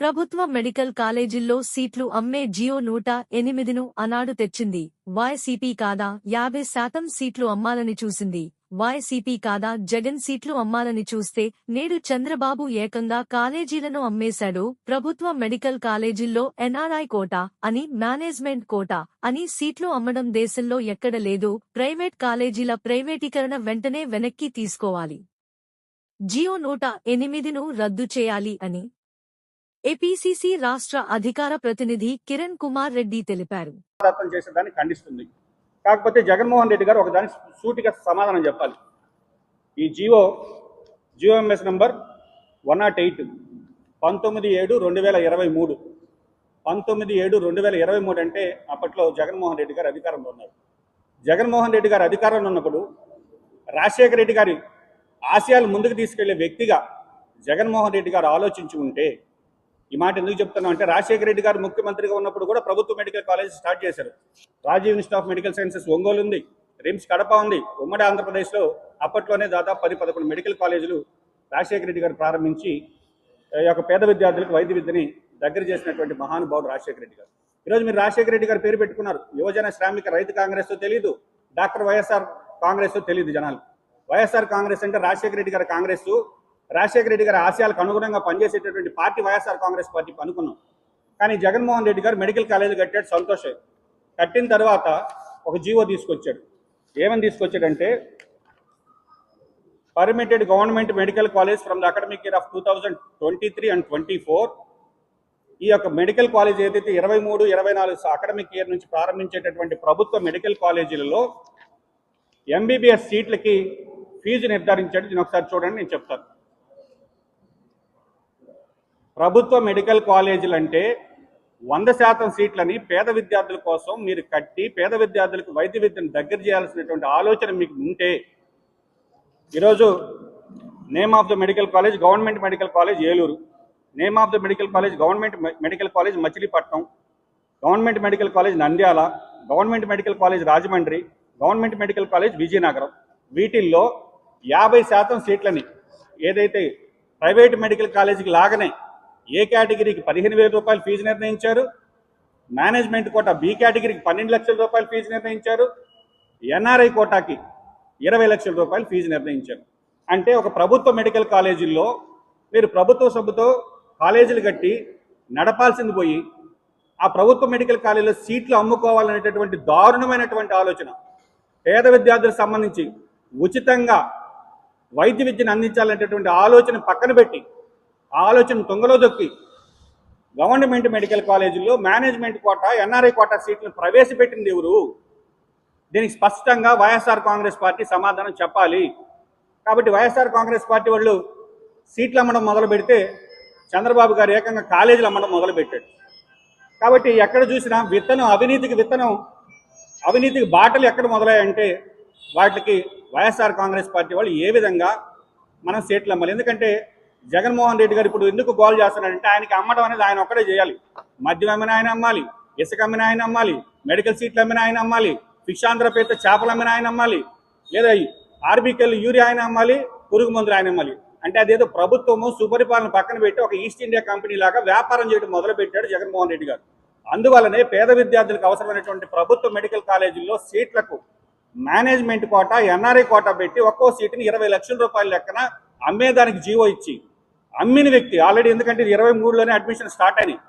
ప్రభుత్వ మెడికల్ కాలేజీల్లో సీట్లు అమ్మే జియో నూట ఎనిమిదిను అనాడు తెచ్చింది. వైసీపీ కాదా? యాభై శాతం సీట్లు అమ్మాలని చూసింది. వైసీపీ కాదా? జగన్ సీట్లు అమ్మాలని చూస్తే నేడు చంద్రబాబు ఏకంగా కాలేజీలను అమ్మేశాడు. ప్రభుత్వ మెడికల్ కాలేజీల్లో ఎన్ఆర్ఐ కోట అని మేనేజ్మెంట్ కోట అని సీట్లు అమ్మడం దేశంలో ఎక్కడ లేదు. ప్రైవేట్ కాలేజీల ప్రైవేటీకరణ వెంటనే వెనక్కి తీసుకోవాలి. జియో నూట ఎనిమిదిను రద్దు చేయాలి అని ఏపీసీసీ రాష్ట్ర అధికార ప్రతినిధి కిరణ్ కుమార్ రెడ్డి తెలిపారు. చేసేదాన్ని ఖండిస్తుంది. కాకపోతే జగన్మోహన్ రెడ్డి గారు ఒకదాని సూటిగా సమాధానం చెప్పాలి. ఈ GO GO MS number one nought eight పంతొమ్మిది ఏడు రెండు వేల ఇరవై మూడు. పంతొమ్మిది ఏడు రెండు వేల ఇరవై మూడు అంటే అప్పట్లో జగన్మోహన్ రెడ్డి గారు అధికారంలో ఉన్నారు. జగన్మోహన్ రెడ్డి గారు అధికారంలో ఉన్నప్పుడు రాజశేఖర రెడ్డి గారి ఆశయాలు ముందుకు తీసుకెళ్ళే వ్యక్తిగా జగన్మోహన్ రెడ్డి గారు ఆలోచించి ఉంటే ఈ మాట ఎందుకు చెప్తున్నాం అంటే రాజశేఖర రెడ్డి గారు ముఖ్యమంత్రిగా ఉన్నప్పుడు కూడా ప్రభుత్వ మెడికల్ కాలేజ్ స్టార్ట్ చేశారు. Rajiv institute of medical sciences Ongole ఉంది రిమ్స్ కడప ఉంది ఉమ్మడి ఆంధ్రప్రదేశ్లో అప్పట్లోనే దాదాపు పది పదకొండు మెడికల్ కాలేజీలు రాజశేఖర రెడ్డి గారు ప్రారంభించి యొక్క పేద విద్యార్థులకు వైద్య విద్యని దగ్గర చేసినటువంటి మహానుభావుడు రాజశేఖర రెడ్డి గారు. ఈరోజు మీరు రాజశేఖర రెడ్డి గారు పేరు పెట్టుకున్నారు. యువజన శ్రామిక రైతు కాంగ్రెస్ తెలియదు డాక్టర్ వైఎస్ఆర్ కాంగ్రెస్ తెలియదు జనాలు. వైఎస్ఆర్ కాంగ్రెస్ అంటే రాజశేఖర రెడ్డి గారి కాంగ్రెస్ రాజశేఖర రెడ్డి గారి ఆశయాలకు అనుగుణంగా పనిచేసేటటువంటి పార్టీ వైఎస్ఆర్ కాంగ్రెస్ పార్టీ అనుకున్నాం కానీ జగన్మోహన్ రెడ్డి గారు మెడికల్ కాలేజ్ కట్టాడు సంతోషం. కట్టిన తర్వాత ఒక జీవో తీసుకొచ్చాడు. ఏమని తీసుకొచ్చాడంటే permitted government medical college from the academic year of two thousand twenty three and twenty four ఈ యొక్క మెడికల్ కాలేజ్ ఏదైతే ఇరవై మూడు ఇరవై నాలుగు అకాడమిక్ ఇయర్ నుంచి ప్రారంభించేటటువంటి ప్రభుత్వ మెడికల్ కాలేజీలలో ఎంబీబీఎస్ సీట్లకి ఫీజు నిర్ధారించాడు. దీని ఒకసారి చూడండి నేను చెప్తాను. ప్రభుత్వ మెడికల్ కాలేజీలు అంటే వంద శాతం సీట్లని పేద విద్యార్థుల కోసం మీరు కట్టి పేద విద్యార్థులకు వైద్య విద్యను దగ్గర చేయాల్సినటువంటి ఆలోచన మీకు ఉంటే ఈరోజు name of the medical college government medical college Eluru. Name of the medical college government medical college Machilipatnam. Government medical college Nandyal. Government medical college Rajahmundry. Government medical college Vizianagaram. వీటిల్లో యాభై శాతం సీట్లని ఏదైతే ప్రైవేట్ మెడికల్ కాలేజీకి లాగానే ఏ కేటగిరీకి పదిహేను వేల రూపాయలు ఫీజు నిర్ణయించారు? మేనేజ్మెంట్ కోటా బి కేటగిరీకి పన్నెండు లక్షల రూపాయలు ఫీజు నిర్ణయించారు. ఎన్ఆర్ఐ కోటాకి ఇరవై లక్షల రూపాయలు ఫీజు నిర్ణయించారు. అంటే ఒక ప్రభుత్వ మెడికల్ కాలేజీల్లో మీరు ప్రభుత్వ సభ్యుతో కాలేజీలు కట్టి నడపాల్సింది పోయి ఆ ప్రభుత్వ మెడికల్ కాలేజీలో సీట్లు అమ్ముకోవాలనేటటువంటి దారుణమైనటువంటి ఆలోచన. పేద విద్యార్థులకు సంబంధించి ఉచితంగా వైద్య విద్యను అందించాలనేటటువంటి ఆలోచన పక్కన పెట్టి ఆలోచన తొంగలో దొక్కి గవర్నమెంట్ మెడికల్ కాలేజీల్లో మేనేజ్మెంట్ కోట ఎన్ఆర్ఐ కోటా సీట్లను ప్రవేశపెట్టింది ఎవరు? దీనికి స్పష్టంగా వైఎస్ఆర్ కాంగ్రెస్ పార్టీ సమాధానం చెప్పాలి. కాబట్టి వైఎస్ఆర్ కాంగ్రెస్ పార్టీ వాళ్ళు సీట్లు అమ్మడం మొదలు పెడితే చంద్రబాబు గారు ఏకంగా కాలేజీలు అమ్మడం మొదలు పెట్టాడు కాబట్టి ఎక్కడ చూసినా విత్తనం అవినీతికి విత్తనం అవినీతికి బాటలు ఎక్కడ మొదలయ్యాయంటే వాటికి వైఎస్ఆర్ కాంగ్రెస్ పార్టీ వాళ్ళు ఏ విధంగా మనం సీట్లు అమ్మాలి. ఎందుకంటే జగన్మోహన్ రెడ్డి గారు ఇప్పుడు ఎందుకు గోల్ చేస్తున్నాడంటే ఆయనకి అమ్మడం అనేది ఆయన ఒక్కడే చేయాలి. మద్యం అమ్మిన ఆయన అమ్మాలి ఇసుక అమ్మిన ఆయన అమ్మాలి మెడికల్ సీట్లు అమ్మిన ఆయన అమ్మాలి ఫిక్షాంధ్రపేట చేపలు అమ్మిన ఆయన అమ్మాలి లేదా ఆర్బీకెల్ యూరియా ఆయన అమ్మాలి పురుగు మందులు ఆయన అమ్మాలి. అంటే అదేదో ప్రభుత్వము సుపరిపాలన పక్కన పెట్టి ఒక ఈస్ట్ ఇండియా కంపెనీ లాగా వ్యాపారం చేయడం మొదలు పెట్టాడు జగన్మోహన్ రెడ్డి గారు. అందువల్లనే పేద విద్యార్థులకు అవసరమైనటువంటి ప్రభుత్వ మెడికల్ కాలేజీల్లో సీట్లకు మేనేజ్మెంట్ కోట ఎన్ఆర్ఐ కోట పెట్టి ఒక్కో సీటుని ఇరవై లక్షల రూపాయల లెక్కన అమ్మేదానికి జీవో ఇచ్చి అమ్మిన వ్యక్తి. ఆల్రెడీ ఎందుకంటే ఇది ఇరవై మూడులోనే అడ్మిషన్ స్టార్ట్ అయినాయి.